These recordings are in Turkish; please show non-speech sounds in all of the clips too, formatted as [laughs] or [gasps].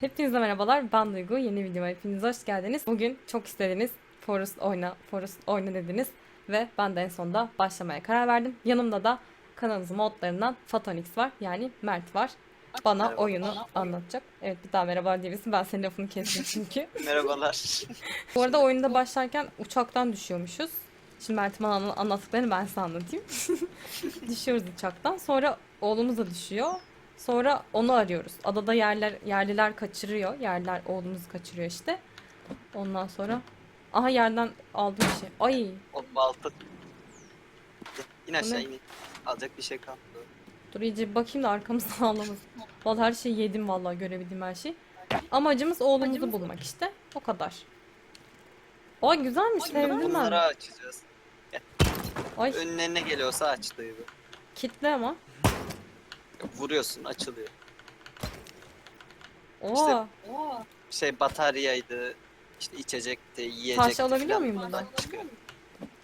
Hepinize merhabalar. Ben Duygu. Yeni videoma hepiniz hoş geldiniz. Bugün çok istediniz. Forest oyna, Forest oyna dediniz. Ve ben de en sonunda başlamaya karar verdim. Yanımda da kanalımızın modlarından Fatonix var. Yani Mert var. Bana Merhaba. oyunu anlatacak. Evet bir daha merhaba diyebilirsin. Ben senin lafını kestim çünkü. [laughs] Merhabalar. [laughs] Bu arada oyunda başlarken uçaktan düşüyormuşuz. Şimdi Mert'in anlattıklarını ben size anlatayım. [laughs] Düşüyoruz uçaktan. Sonra oğlumuz da düşüyor. Sonra onu arıyoruz. Adada yerler yerliler kaçırıyor. Yerler oğlumuzu kaçırıyor işte. Ondan sonra aha yerden aldım bir şey. Ay O balta. İn aşağı in. Alacak bir şey kalmadı. dur iyice bir bakayım da arkamızdan [laughs] ağlamasın. Vallahi her şeyi yedim vallahi görebildiğim her şeyi. Amacımız oğlumuzu bulmak işte. O kadar. Ay güzelmiş sevdim Bunları ben. açacağız. Ay Önüne ne geliyorsa aç dayı. kitle ama. Vuruyorsun açılıyor. Oo. Şey bataryaydı. işte içecekti, yiyecekti. Taş alabiliyor muyum bundan çıkıyor.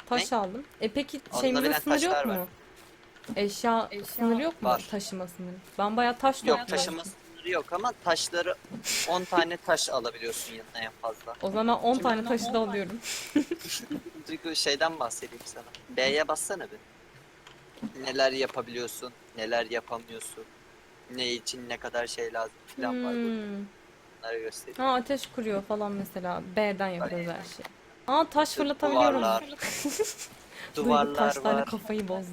Taş aldım. E peki Onunla şeyimizin bilen sınırı yok taşlar var. mu? Eşya, sınırı yok mu? Var. Taşıma sınırı. Ben bayağı taş Yok topluyorum. taşıma sınırı yok ama taşları 10 tane taş alabiliyorsun yanına en fazla. O zaman 10 tane taşı da alıyorum. Duygu şeyden bahsedeyim sana. B'ye bassana bir. Neler yapabiliyorsun, neler yapamıyorsun. Ne için ne kadar şey lazım falan var burada. Hmm. Bunları göstereyim. Ha ateş kuruyor falan mesela. B'den yapıyoruz her şeyi. Aa taş fırlatabiliyorum. Duvarlar, [laughs] [laughs] Duygu duvarlar taşlarla var, kafayı bozdu.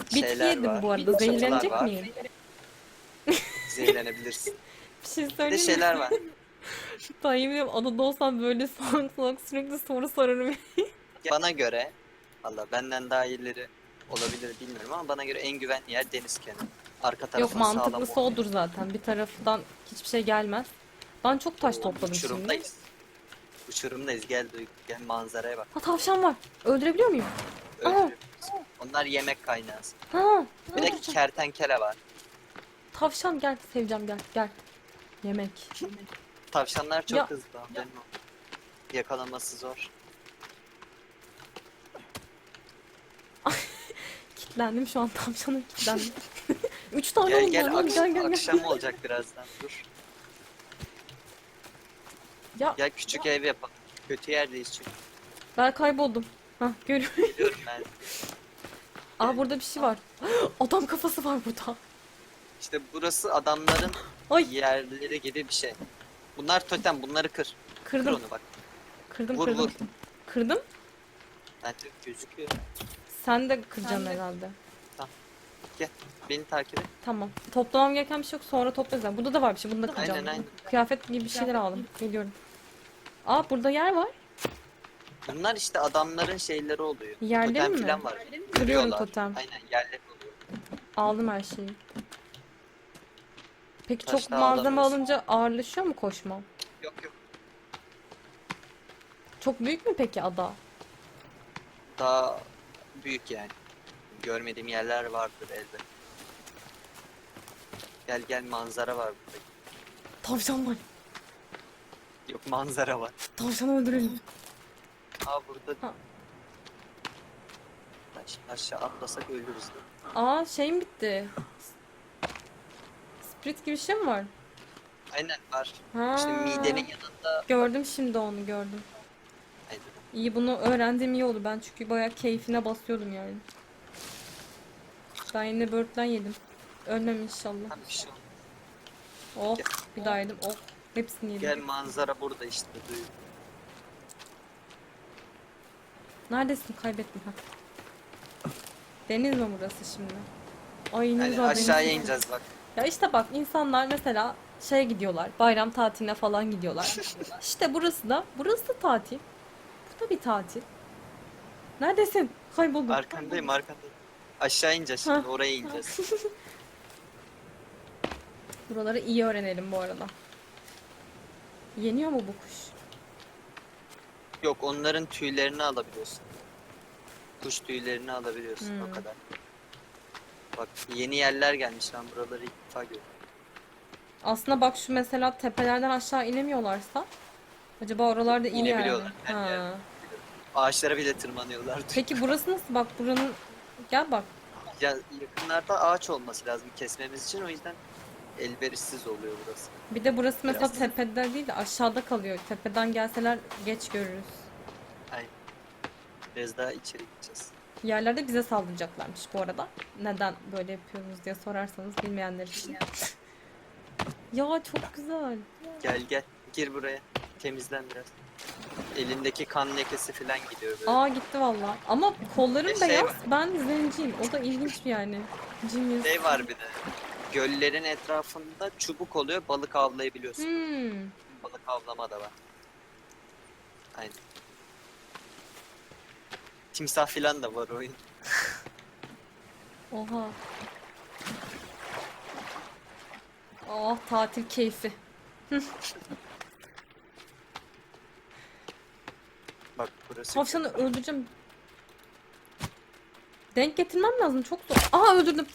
Bitki şeyler yedim var, bu arada. Zehirlenecek var. miyim? [laughs] Zehirlenebilirsin. Bir şey Bir de söyleyeyim mi? şeyler var. Ben yemin ediyorum adada olsam böyle salak salak sürekli soru sorarım. Bana göre, valla benden daha iyileri olabilir bilmiyorum ama bana göre en güvenli yer deniz kenarı. Arka tarafın Yok mantıklısı sağlam odur zaten. Bir taraftan hiçbir şey gelmez. Ben çok taş topladım şimdi. Uçurumdayız. Uçurumdayız. Gel Duygu, gel manzaraya bak. Ha tavşan var. Öldürebiliyor muyum? Öldürüyoruz. Onlar yemek kaynağı. Ha. Bir de öldüreceğim. kertenkele var. Tavşan gel seveceğim gel gel. Yemek. Tavşanlar çok Ya. hızlı. Benim o. Yakalaması zor. Kitlendim şu an tavşana kitlendim. [laughs] Üç tane Gel oldu gel, gel gel gel. akşam olacak birazdan. Dur. Ya Gel küçük ev yapalım. Kötü yerdeyiz çünkü. ben kayboldum. Hah görüyorum. Biliyorum ben. [laughs] Aa burada bir şey var. [gasps] Adam kafası var burada. İşte burası adamların Ay yerleri gibi bir şey. Bunlar totem. Bunları kır. Kır kırdım. onu bak. Kırdım Vur, kırdım. vur. Kırdım. Bence gözüküyor. Sen de kıracaksın herhalde. Gel. Beni takip et. Tamam. Toplamam gereken bir şey yok. Sonra toplarız. Yani Burada da var bir şey. Bunu da kıracağım. Aynen, aynen. Kıyafet gibi bir şeyler aldım. Geliyorum. Aa burada yer var. Bunlar işte adamların şeyleri oluyor. Yerleri totem mi? falan var. Kırıyorum Kırıyorlar. totem. Aynen yerler oluyor. Aldım her şeyi. Peki Taş çok da malzeme alamıyorsun. alınca ağırlaşıyor mu koşmam? Yok yok. Çok büyük mü peki ada? Daha büyük yani. Görmediğim yerler vardır elde. Gel gel manzara var burada. Tavşan var. Yok manzara var. Tavşanı öldürelim. Aa burada Ha. Aş- aşağı atlasak ölürüz. de. Aa şeyim bitti. Sprit gibi bir şey mi var? Aynen var. Ha. İşte midenin yanında Gördüm şimdi onu gördüm. İyi bunu öğrendiğim iyi oldu. Ben çünkü bayağı keyfine basıyordum yani. Ben yine böğürtlen yedim. Ölmem inşallah. Bir şey olmaz. Oh bir daha yedim. Oh hepsini yedim. Gel manzara burada işte. Duy. Neredesin? Kaybettim ha. Deniz mi burası şimdi? Ay ne Yani güzel deniz. aşağıya ineceğiz bak. Ya işte bak insanlar mesela şeye gidiyorlar. Bayram tatiline falan gidiyorlar. [laughs] işte burası da burası da tatil. Bu da bir tatil. Neredesin? Kayboldum. Arkandayım arkandayım. Aşağı ineceğiz şimdi Ha. oraya ineceğiz. [laughs] Buraları iyi öğrenelim bu arada. Yeniyor mu bu kuş? Yok onların tüylerini alabiliyorsun. Kuş tüylerini alabiliyorsun Hmm. o kadar. Bak yeni yerler gelmiş ben buraları ilk defa gördüm. Aslında bak şu mesela tepelerden aşağı inemiyorlarsa acaba oralarda yer mi? İnebiliyorlar, Ha. Ağaçlara bile tırmanıyorlar. Peki burası nasıl? Bak buranın gel bak. Ya yakınlarda ağaç olması lazım kesmemiz için o yüzden elverişsiz oluyor burası. Bir de burası mesela Biraz. tepede değil de aşağıda kalıyor. Tepeden gelseler geç görürüz. Aynen. Biraz daha içeri gideceğiz. Yerlerde bize saldıracaklarmış bu arada. Neden böyle yapıyoruz diye sorarsanız bilmeyenler için. Ya çok güzel. Gel gel gir buraya. Temizlen biraz. Elindeki kan lekesi falan gidiyor böyle. Aa gitti valla. Ama kollarım E, şey beyaz. var. Ben zenciyim. O da ilginç yani. Genius. Şey var bir de. Göllerin etrafında çubuk oluyor balık avlayabiliyorsun. Hmm. Balık avlama da var. Aynen. Timsah filan da var oyun. Oha. Oh tatil keyfi. [laughs] Bak burası. Tavşanı öldüreceğim. Denk getirmem lazım çok zor. Aha öldürdüm.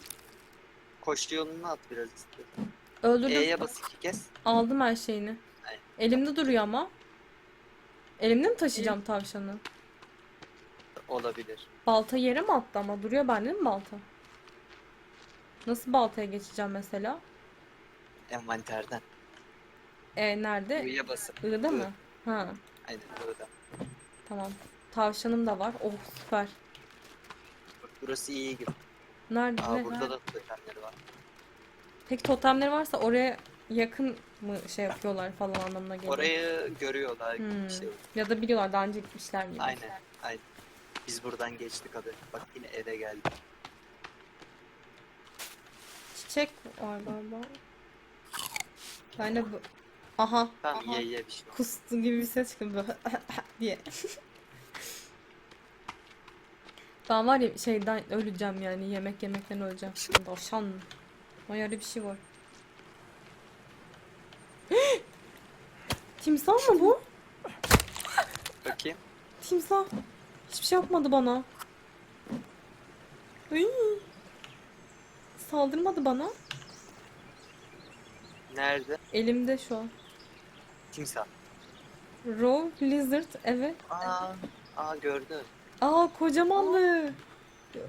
Koş yolunu at biraz istiyorsan. Öldürdüm. E'ye bas iki kez. Aldım her şeyini. Aynen. Elimde duruyor ama. Elimde mi taşıyacağım tavşanı? Olabilir. Balta yere mi attı ama? Duruyor bende mi balta? Nasıl baltaya geçeceğim mesela? Envanterden. E nerede? I'ya basın. I'da mı? Ha Aynen burada. Tamam. Tavşanım da var. Oh süper. Bak burası iyi gibi. Nerede? Aa ne? burada da totemleri var. Peki totemleri varsa oraya yakın mı şey yapıyorlar falan anlamına geliyor. Orayı görüyorlar Hmm. şey. Ya da biliyorlar daha önce gitmişler gibi. Aynen. Aynen. Biz buradan geçtik abi. Bak yine eve geldik. Çiçek var galiba. Ben de bu... Aha. Tamam ye ye bir şey olmaz. Kustu gibi bir ses çıktı böyle [laughs] diye. Ben var ya şeyden öleceğim yani yemek yemekten öleceğim. Tavşan. Ay öyle bir şey var. [gasps] Timsah mı bu? [laughs] Bakayım. Timsah. Hiçbir şey yapmadı bana. Ay. Saldırmadı bana. Nerede? Elimde şu an. Timsah. Raw Lizard evet. Aa, aa gördüm. Aa kocamandı.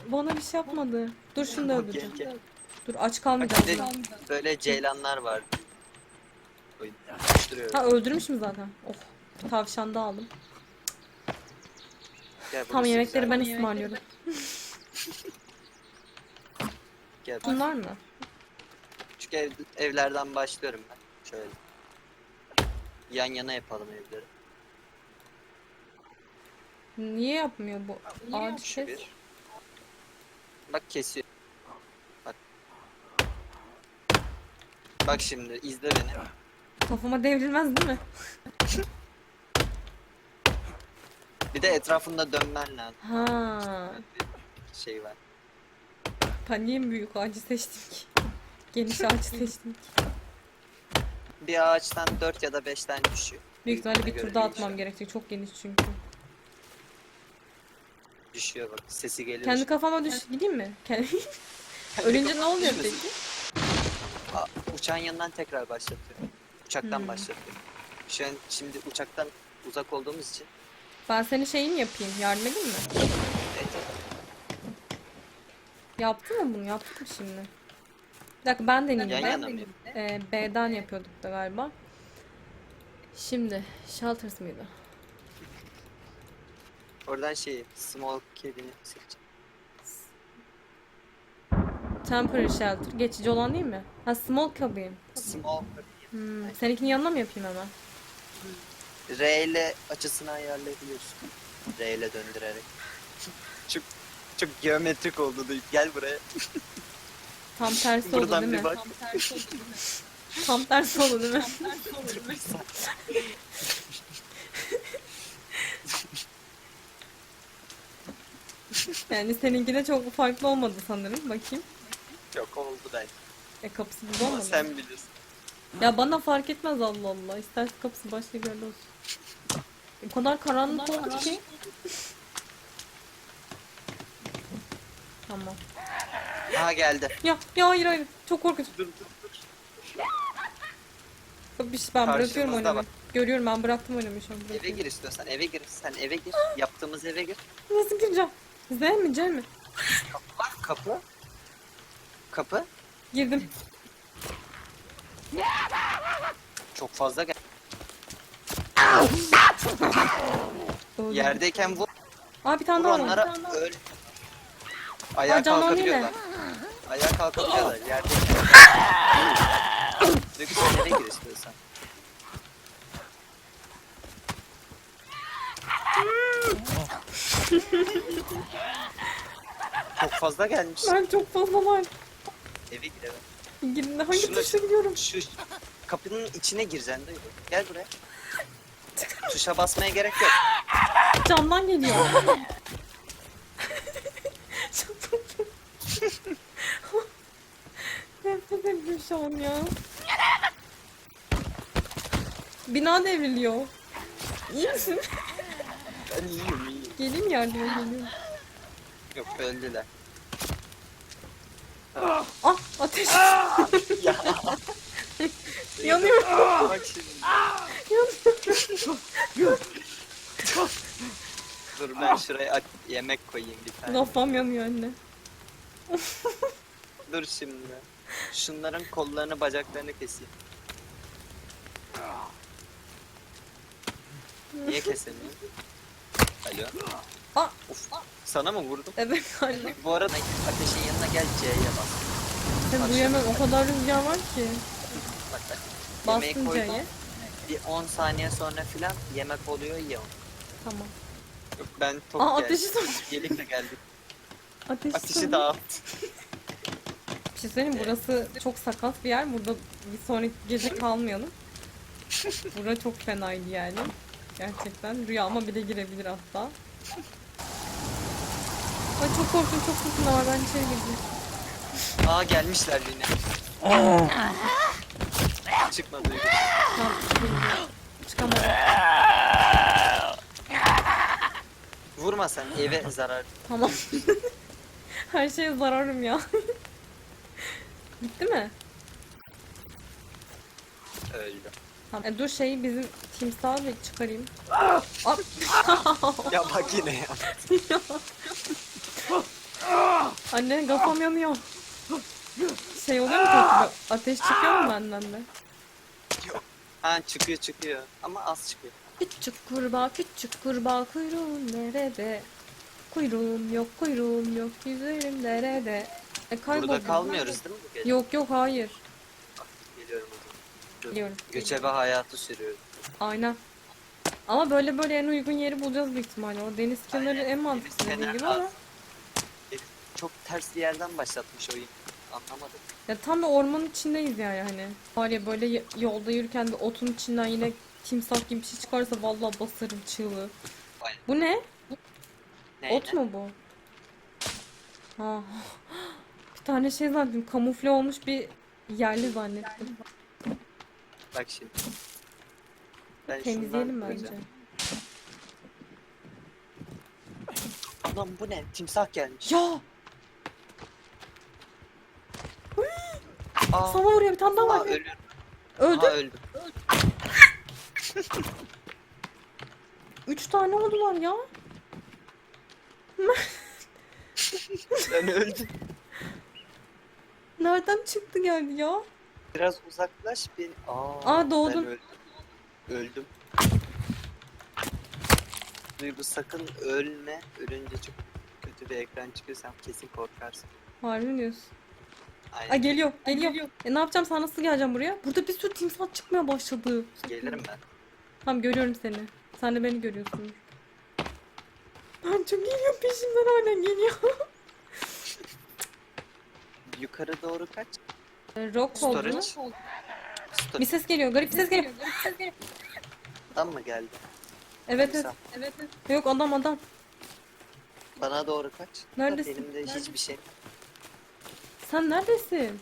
Bana bir şey yapmadı. Dur şunu da Gel, gel. Dur aç Bak kalmayacağım. bir de böyle ceylanlar var. Oyun. Duruyor. Ha öldürmüşüm zaten. Oh. Tavşan da aldım. Gel, Tam burası yemekleri güzel. ben ısmarlıyorum. Gel bak. Bunlar mı? Küçük ev, evlerden başlıyorum ben. Şöyle. Yan yana yapalım evleri. Niye yapmıyor bu? Ağacı Şu kes. bir. Bak kesiyor. Bak. Bak şimdi izle beni. Kafama devrilmez değil mi? Bir de etrafında dönmen lazım. Ha. Bir şey var. Ben niye mi büyük ağacı seçtim ki? Geniş ağacı seçtim ki. Bir ağaçtan 4 ya da 5 tane düşüyor. Büyük ihtimalle bir tur daha atmam gerekecek. Çok geniş çünkü. Düşüyor bak. Sesi geliyor. Kendi kafama düş. Gideyim mi? Kendi- [laughs] [laughs] Ölünce ne oluyor peki? Aa, uçağın yanından tekrar başlatıyor. Uçaktan Hmm. başlatıyor. Şu an şimdi uçaktan uzak olduğumuz için. Ben senin şeyini yapayım. Yardım edeyim mi? Evet, Yaptı mı bunu? Yaptı mı şimdi? Bir dakika ben deneyeyim. yan Ben- yana mı? Ee, B'den yapıyorduk da galiba. Şimdi Shelters mıydı? Oradan şey small cabin'i seçeceğim. Temporary Shelter. Geçici olan değil mi? Ha Small Cabin. Small Hmm. Seninkinin yanına mı yapayım hemen? R ile açısını ayarlayabiliyorsun. R ile döndürerek. [laughs] çok çok geometrik oldu. Gel buraya. [laughs] Tam tersi oldu değil mi? bir bak. Tam tersi oldu değil mi? Yani seninkine çok farklı olmadı sanırım. Bakayım. Yok oldu bence. E kapısı burada Ama olmadı. sen bilirsin. Ya bana fark etmez Allah Allah. İsterse kapısı başka bir yerde olsun. O kadar karanlık oldu ki. Tamam. Aha geldi. Ya ya hayır hayır. Çok korkunç. Dur dur dur. Bir şey ben bırakıyorum Karşımızda oynamayı. bak. Görüyorum ben bıraktım oynamayı şu an. Eve bırakıyorum. gir istiyorsan eve gir. Sen eve gir. Yaptığımız eve gir. Nasıl gireceğim? Z mi C mi? Bak kapı. Kapı. Girdim. Çok fazla gel. Öldü. Yerdeyken vur, Aa bir tane vur daha var. onlara öl. Ayağa Aa, canlanıyor kalkabiliyorlar. Ayağa kalkabiliyorlar yerdeyken. Dökü sen nereye gir istiyorsan. Çok fazla gelmiş. Ben çok fazla var. Eve gir eve. Gidin hangi Şurada- tuşa gidiyorum? Şu kapının içine gireceksin dayı. Gel buraya. Tuşa basmaya gerek yok. Camdan geliyor. [laughs] Çok tatlı. Ediyorum şu an ya. Bina devriliyor. İyi misin? Ben iyiyim iyiyim. Geleyim yardıma geliyorum. Yok öldüler. Ah ateş ya [laughs] yanıyor. bak şimdi. yanıyor. Dur ben şuraya aç- yemek koyayım bir tane. Kafam yanıyor anne. Dur şimdi. Şunların kollarını bacaklarını keseyim. Niye kesemiyorum? Alo. Aa, Of. Sana mı vurdum? evet galiba. Bu arada ateşin yanına gel C'ye bas. Sen duyamam o kadar rüzgar var ki. Bak bak. Yemeği Bastın koydum. C'ye. Bir 10 saniye sonra filan yemek oluyor ya. Tamam. Yok ben tok Aa geldim. ateşi söndü. Gelikle geldik. Ateşi, Ateşi söndü. dağıt. [laughs] Bir şey söyleyeyim burası çok sakat bir yer. Burada bir sonraki gece kalmayalım. Bura çok fenaydı yani. Gerçekten rüyama bile girebilir hatta. Ay çok korktum çok korktum ama ben içeri girdim. Aa gelmişler yine. Çıkma Duygu. Tamam girdim. Çıkamadım. Vurma sen eve zarar. Tamam. [laughs] Her şeye zararım ya. Bitti mi? Tamam. E, dur şeyi bizim timsahı bir çıkarayım. Aa, Ya bak yine ya. [laughs] Anne kafam yanıyor. Şey oluyor mu peki? Ateş çıkıyor mu benden de? Ha çıkıyor çıkıyor. Ama az çıkıyor. Küçük kurbağa, küçük kurbağa kuyruğun nerede? Kuyruğum yok, kuyruğum yok, yüzlerim nerede? E kayboldum. Burada kalmıyoruz değil mi bu gece? Yok yok hayır. Geliyorum o zaman. Biliyorum. Göçebe hayatı sürüyoruz. Aynen. Ama böyle böyle en uygun yeri bulacağız büyük ihtimalle. O deniz kenarı Aynen. en mantıklı Deniz dediğin gibi kenarı ama. Herif Çok ters bir yerden başlatmış oyun. Anlamadım. Ya tam da ormanın içindeyiz yani hani. Var ya böyle y- yolda yürürken bir otun içinden yine timsah gibi bir şey çıkarsa vallahi basarım çığlığı. Vay. Bu ne? Neyine? Ot mu bu? Ha. Bir tane şey zannettim. Kamufle olmuş bir yerli zannettim. Bak şimdi. Ben Temizleyelim şundan bence. koyacağım. Lan bu ne? Timsah gelmiş. Ya! Aa, Sana vuruyor bir tane daha aa, var. ölüyorum. Öldü. Aa, öldüm. [laughs] Üç tane oldular ya. Ben öldüm. Nereden çıktı geldi ya? Biraz uzaklaş bir. Aa, Aa, doğdum. Ben öldüm. Öldüm. Duygu sakın ölme. Ölünce çok kötü bir ekran çıkıyor. Sen kesin korkarsın. Harbi diyorsun? Aynen. Ay geliyor, geliyor. E ne yapacağım? Sen nasıl geleceğim buraya? Burada bir sürü timsah çıkmaya başladı. Gelirim ben. Tamam görüyorum seni. Sen de beni görüyorsun. Ben çok geliyor peşimden hala geliyor. Yukarı doğru kaç. E, Rock oldu. Storage. Bir ses geliyor. Garip bir ses geliyor. Adam mı geldi? Evet evet. Evet evet. Yok adam adam. Bana doğru kaç. Neredesin? Elimde hiçbir şey. Sen neredesin?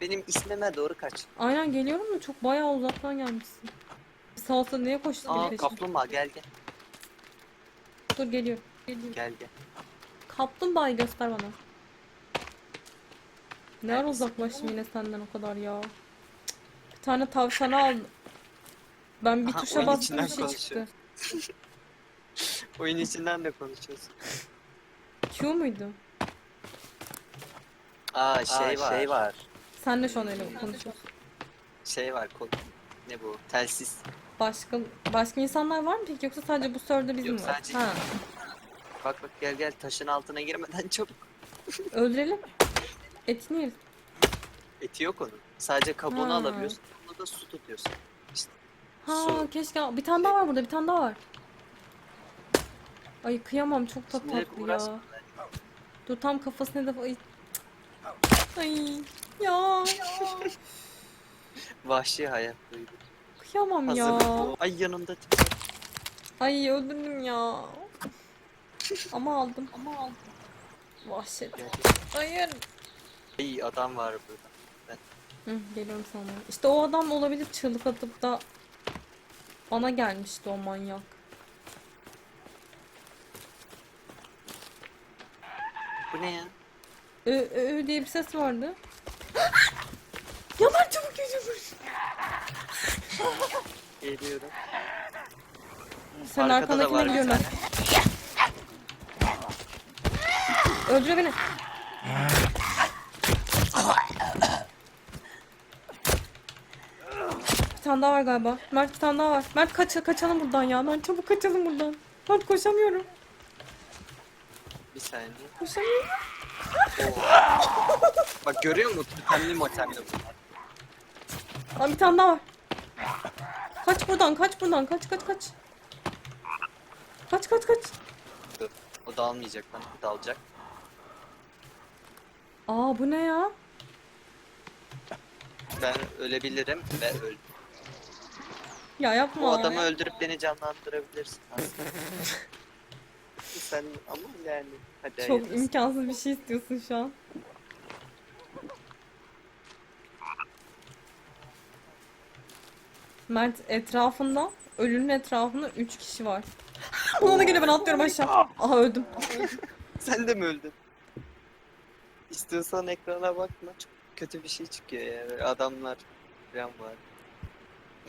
Benim ismime doğru kaç. Aynen geliyorum da çok bayağı uzaktan gelmişsin. Sağ olsa niye koştun Aa kaplumbağa gel gel. Dur geliyor. Geliyor. Gel gel. Kaplumbağayı göster bana. Ne ara uzaklaştım yine senden o kadar ya. Bir tane tavşanı aldım. Ben bir Aha, tuşa oyun bastım içinden bir şey konuşuyor. çıktı. [laughs] Oyun içinden de konuşuyorsun. Q muydu? Aa şey var. Şey var. Sen de şu an öyle konuşuyorsun. Şey var kod. Ne bu? Telsiz. Başka başka insanlar var mı peki yoksa sadece bu sörde bizim Yok, var? sadece- Ha. Bak bak gel gel taşın altına girmeden [laughs] çok Öldürelim. Etini yeriz. eti yok onun. Sadece kabuğunu Ha. alabiliyorsun. Onu da su tutuyorsun. İşte Ha Su. keşke bir tane daha var burada bir tane daha var. Ay kıyamam çok da tatlı ya. uğraşma. Dur tam kafasına da ay. Ay ya [laughs] Vahşi hayat duygu. kıyamam ya. Hazırlık bu. Ay yanımda tip. var. Ay öldürdüm ya. Ama aldım. Ama aldım. Vahşet. Gel. Hayır. Ay adam var burada. Hı, geliyorum sana. İşte o adam olabilir çığlık atıp da bana gelmişti o manyak. Bu ne ya? Ö, ö, ö diye bir ses vardı. [gasps] Yaman çabuk yüzümüş. [laughs] Geliyorum. Senin Arkada da var bir ben. Öldüre beni. Tane daha var galiba. Mert bir tane daha var. Mert kaç kaçalım buradan ya. Mert çabuk kaçalım buradan. Mert koşamıyorum. Bir saniye. Koşamıyorum. Bak görüyor musun? Totemli motemli bunlar. Aa, bir tane daha var. Kaç buradan kaç buradan kaç kaç kaç. Kaç kaç kaç. Dur. O dalmayacak lan. Dalacak. Aa bu ne ya? Ben ölebilirim ve öldüm. Ya yapma. O adamı öldürüp beni canlandırabilirsin aslında. [laughs] Sen ama yani. Hadi Çok hayırlısı. imkansız bir şey istiyorsun şu an. Mert etrafında, ölünün etrafında 3 kişi var. [laughs] Buna da geliyor ben atlıyorum aşağı. Aha öldüm. [laughs] Sen de mi öldün? İstiyorsan ekrana bakma. Çok kötü bir şey çıkıyor ya. Böyle adamlar falan var.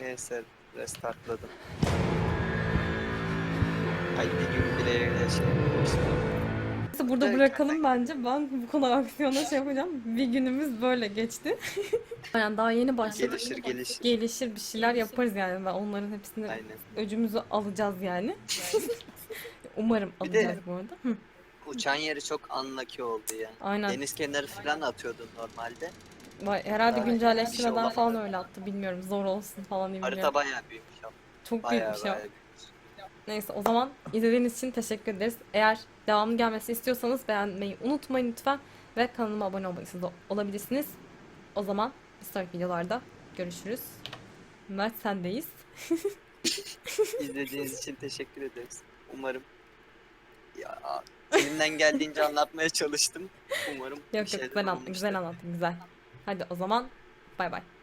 Neyse restartladım. Ay bir gün bile şey yapmıştım. Neyse burada bırakalım bence. Ben bu kadar aksiyona şey yapacağım. Bir günümüz böyle geçti. [laughs] yani daha yeni başladık. Gelişir gelişir. Gelişir bir şeyler yaparız yani. Ben onların hepsini Aynen. öcümüzü alacağız yani. [laughs] Umarım Bir de- alacağız bu arada. Hı, Uçan yeri çok unlucky oldu ya. aynen. Deniz kenarı falan atıyordun normalde. Vay, herhalde Daha bir şey güncelleştirmeden falan öyle attı. Bilmiyorum zor olsun falan diye Harita bilmiyorum. bayağı büyümüş ama. Çok büyük Bayağı bir şey. bayağı büyümüş. Neyse o zaman izlediğiniz için teşekkür ederiz. Eğer devamlı gelmesi istiyorsanız beğenmeyi unutmayın lütfen. Ve kanalıma abone olmayı siz de olabilirsiniz. O zaman bir sonraki videolarda görüşürüz. Mert sendeyiz. [laughs] İzlediğiniz için teşekkür ederiz. Umarım ya elimden geldiğince anlatmaya çalıştım. Umarım bir Yok yok şeyler güzel, olmuştur. güzel anlattın güzel. Hadi o zaman bay bay.